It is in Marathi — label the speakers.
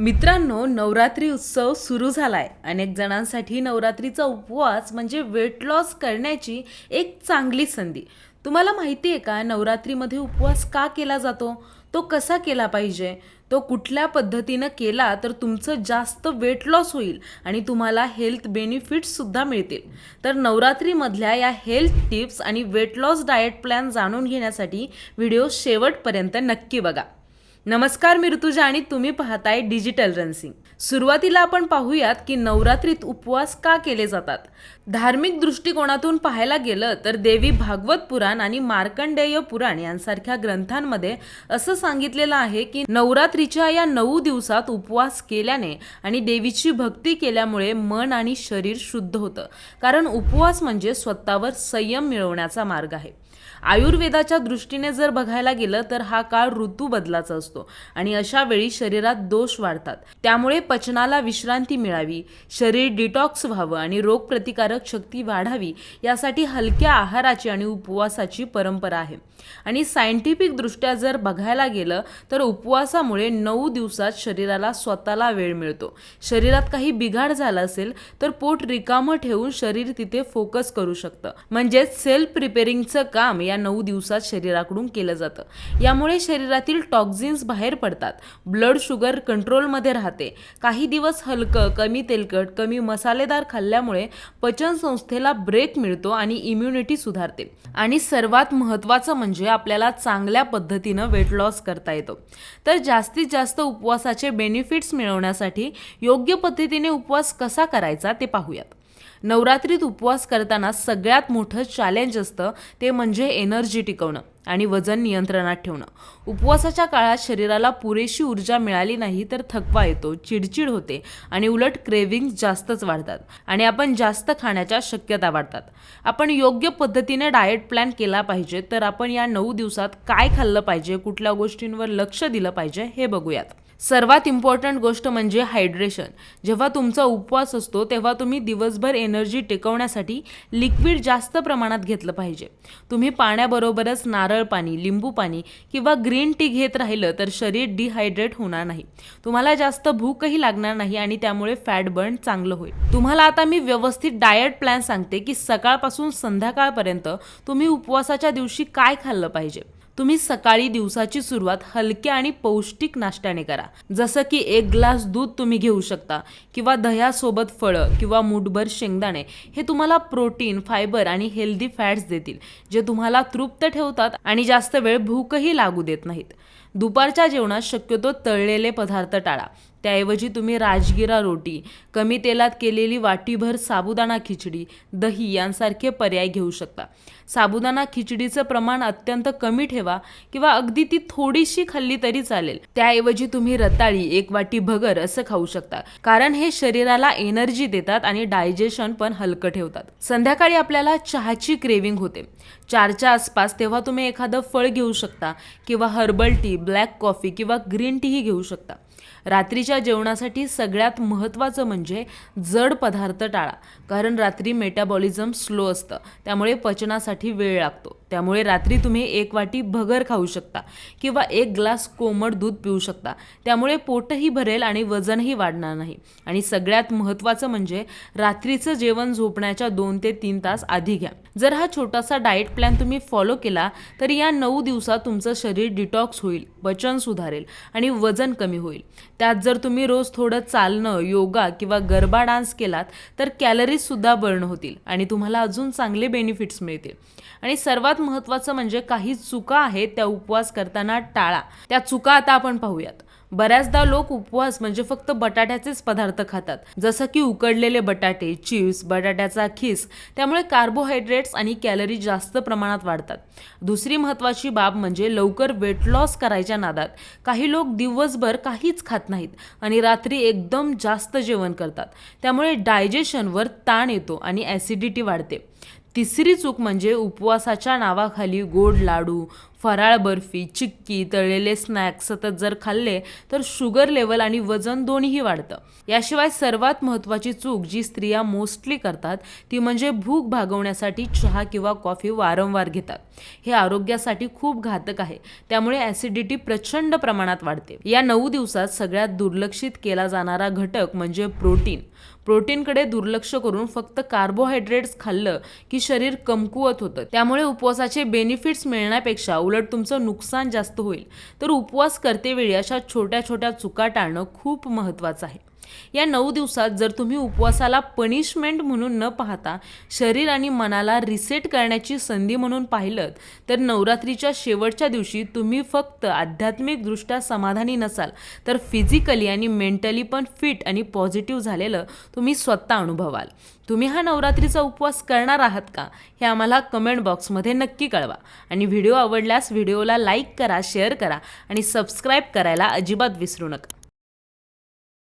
Speaker 1: मित्रांनो नवरात्री उत्सव सुरू झालाय. अनेक जणांसाठी नवरात्रीचा उपवास म्हणजे वेट लॉस करण्याची एक चांगली संधी. तुम्हाला माहिती आहे का नवरात्रीमध्ये उपवास का केला जातो? तो कसा केला पाहिजे? तो कुठल्या पद्धतीनं केला तर तुमचं जास्त वेट लॉस होईल आणि तुम्हाला हेल्थ बेनिफिट्ससुद्धा मिळतील. तर नवरात्रीमधल्या या हेल्थ टिप्स आणि वेट लॉस डाएट प्लॅन जाणून घेण्यासाठी व्हिडिओ शेवटपर्यंत नक्की बघा. नमस्कार मी ऋतुजा आणि तुम्ही पाहताय डिजिटल रन्सिंग सुरुवातीला आपण पाहूयात की नवरात्रीत उपवास का केले जातात? धार्मिक दृष्टिकोनातून पाहायला गेलं तर देवी भागवत पुराण आणि मार्कंडेय पुराण यांसारख्या ग्रंथांमध्ये असं सांगितलेलं आहे की नवरात्रीच्या या नऊ दिवसात उपवास केल्याने आणि देवीची भक्ती केल्यामुळे मन आणि शरीर शुद्ध होतं. कारण उपवास म्हणजे स्वतःवर संयम मिळवण्याचा मार्ग आहे. आयुर्वेदाच्या दृष्टीने जर बघायला गेलं तर हा काळ ऋतू बदलाचा असतो. आणि अशा वेळी शरीरात दोष वाढतात. त्यामुळे पचनाला विश्रांती मिळावी शरीर डिटॉक्स व्हावं आणि रोगप्रतिकारक शक्ती वाढावी यासाठी हलक्या आहाराची आणि उपवासाची परंपरा आहे. आणि सायंटिफिक दृष्ट्या जर बघायला गेलं तर उपवासामुळे नऊ दिवसात शरीराला स्वतःला वेळ मिळतो. शरीरात काही बिघाड झाला असेल तर पोट रिकामं ठेवून शरीर तिथे फोकस करू शकतं. म्हणजेच सेल्फ प्रिपेरिंगचं काम या नऊ दिवसात शरीराकडून केलं जातं. यामुळे शरीरातील टॉक्झिन्स बाहेर पडतात. ब्लड शुगर कंट्रोलमध्ये राहते. काही दिवस हलकं कमी तेलकट कमी मसालेदार खाल्ल्यामुळे पचन संस्थेला ब्रेक मिळतो आणि इम्युनिटी सुधारते. आणि सर्वात महत्त्वाचं म्हणजे आपल्याला चांगल्या पद्धतीनं वेट लॉस करता येतो. तर जास्तीत जास्त उपवासाचे बेनिफिट्स मिळवण्यासाठी योग्य पद्धतीने उपवास कसा करायचा ते पाहूयात. नवरात्रीत उपवास करताना सगळ्यात मोठं चॅलेंज असतं ते म्हणजे एनर्जी टिकवणं आणि वजन नियंत्रणात ठेवणं. उपवासाच्या काळात शरीराला पुरेशी ऊर्जा मिळाली नाही तर थकवा येतो चिडचिड होते आणि उलट क्रेविंग जास्तच वाढतात आणि आपण जास्त खाण्याच्या शक्यता वाढतात. आपण योग्य पद्धतीने डाएट प्लॅन केला पाहिजे तर आपण या नऊ दिवसात काय खाल्लं पाहिजे कुठल्या गोष्टींवर लक्ष दिलं पाहिजे हे बघूयात. सर्वात इम्पॉर्टंट गोष्ट म्हणजे हायड्रेशन जेव्हा तुमचा उपवास असतो तेव्हा तुम्ही दिवसभर एनर्जी टिकवण्यासाठी लिक्विड जास्त प्रमाणात घेतलं पाहिजे. तुम्ही पाण्याबरोबरच नारळ पाणी लिंबू पाणी किंवा ग्रीन टी घेत राहिलं तर शरीर डिहायड्रेट होणार नाही. तुम्हाला जास्त भूकही लागणार नाही आणि त्यामुळे फॅट बर्न चांगलं होईल. तुम्हाला आता मी व्यवस्थित डायट प्लॅन सांगते की सकाळपासून संध्याकाळपर्यंत तुम्ही उपवासाच्या दिवशी काय खाल्लं पाहिजे. तुम्ही सकाळी दिवसाची सुरुवात हलक्या आणि पौष्टिक नाश्त्याने करा. जसं की एक ग्लास दूध तुम्ही घेऊ शकता किंवा दह्यासोबत फळं किंवा मूठभर शेंगदाणे. हे तुम्हाला प्रोटीन फायबर आणि हेल्दी फॅट्स देतील जे तुम्हाला तृप्त ठेवतात आणि जास्त वेळ भूकही लागू देत नाहीत. दुपारच्या जेवणात शक्यतो तळलेले पदार्थ टाळा. त्याऐवजी तुम्ही राजगिरा रोटी कमी तेलात केलेली वाटीभर साबुदाणा खिचडी दही यांसारखे पर्याय घेऊ शकता. साबुदाणा खिचडीचं प्रमाण अत्यंत कमी ठेवा किंवा अगदी ती थोडीशी खाल्ली तरी चालेल. त्याऐवजी तुम्ही रताळी एक वाटी भगर असं खाऊ शकता. कारण हे शरीराला एनर्जी देतात आणि डायजेशन पण हलकं ठेवतात. संध्याकाळी आपल्याला चहाची क्रेविंग होते. चारच्या आसपास तेव्हा तुम्ही एखादं फळ घेऊ शकता किंवा हर्बल टी ब्लॅक कॉफी किंवा ग्रीन टीही घेऊ शकता. रात्रीच्या जेवणासाठी सगळ्यात महत्त्वाचं म्हणजे जड पदार्थ टाळा कारण रात्री मेटाबॉलिझम स्लो असतं त्यामुळे पचनासाठी वेळ लागतो. त्यामुळे रात्री तुम्ही एक वाटी भगर खाऊ शकता किंवा एक ग्लास कोमट दूध पिऊ शकता. त्यामुळे पोटही भरेल आणि वजनही वाढणार नाही. आणि सगळ्यात महत्त्वाचं म्हणजे रात्रीचं जेवण झोपण्याच्या दोन ते तीन तास आधी घ्या. जर हा छोटासा डाएट प्लॅन तुम्ही फॉलो केला तर या नऊ दिवसात तुमचं शरीर डिटॉक्स होईल. पचन सुधारेल आणि वजन कमी होईल. त्यात जर तुम्ही रोज थोडं चालणं योगा किंवा गरबा डान्स केलात तर कॅलरीजसुद्धा बर्न होतील आणि तुम्हाला अजून चांगले बेनिफिट्स मिळतील. आणि सर्वात महत्त्वाचं म्हणजे काही चुका आहेत त्या उपवास करताना टाळा. त्या चुका आता आपण पाहूयात. बऱ्याचदा लोक उपवास म्हणजे फक्त बटाट्याचेच पदार्थ खातात. जसं की उकडलेले बटाटे चिप्स बटाट्याचा खीस त्यामुळे कार्बोहायड्रेट्स आणि कॅलरी जास्त प्रमाणात वाढतात. दुसरी महत्त्वाची बाब म्हणजे लवकर वेट लॉस करायच्या नादात. काही लोक दिवसभर काहीच खात नाहीत आणि रात्री एकदम जास्त जेवण करतात. त्यामुळे डायजेशनवर ताण येतो आणि ॲसिडिटी वाढते. तिसरी चूक म्हणजे उपवासाच्या नावाखाली गोड लाडू फराळ बर्फी चिक्की तळलेले स्नॅक्स सतत जर खाल्ले तर शुगर लेवल आणि वजन दोन्हीही वाढतं. याशिवाय सर्वात महत्त्वाची चूक जी स्त्रिया मोस्टली करतात ती म्हणजे भूक भागवण्यासाठी चहा किंवा कॉफी वारंवार घेतात. हे आरोग्यासाठी खूप घातक आहे. त्यामुळे ॲसिडिटी प्रचंड प्रमाणात वाढते. या नऊ दिवसात सगळ्यात दुर्लक्षित केला जाणारा घटक म्हणजे प्रोटीन प्रोटीनकडे दुर्लक्ष करून फक्त कार्बोहायड्रेट्स खाल्लं की शरीर कमकुवत होतं. त्यामुळे उपवासाचे बेनिफिट्स मिळण्यापेक्षा उलट तुमचं नुकसान जास्त होईल. तर उपवास करतेवेळी अशा छोट्या छोट्या चुका टाळणं खूप महत्त्वाचं आहे. या नऊ दिवसात जर तुम्ही उपवासाला पनिशमेंट म्हणून न पाहता शरीर आणि मनाला रिसेट करण्याची संधी म्हणून पाहिलं तर नवरात्रीच्या शेवटच्या दिवशी तुम्ही फक्त आध्यात्मिकदृष्ट्या समाधानी नसाल तर फिजिकली आणि मेंटली पण फिट आणि पॉझिटिव्ह झालेलं तुम्ही स्वतः अनुभवाल. तुम्ही हा नवरात्रीचा उपवास करणार आहात का? हे आम्हाला कमेंट बॉक्समध्ये नक्की कळवा. आणि व्हिडिओ आवडल्यास व्हिडिओला लाईक करा शेअर करा आणि सबस्क्राईब करायला अजिबात विसरू नका.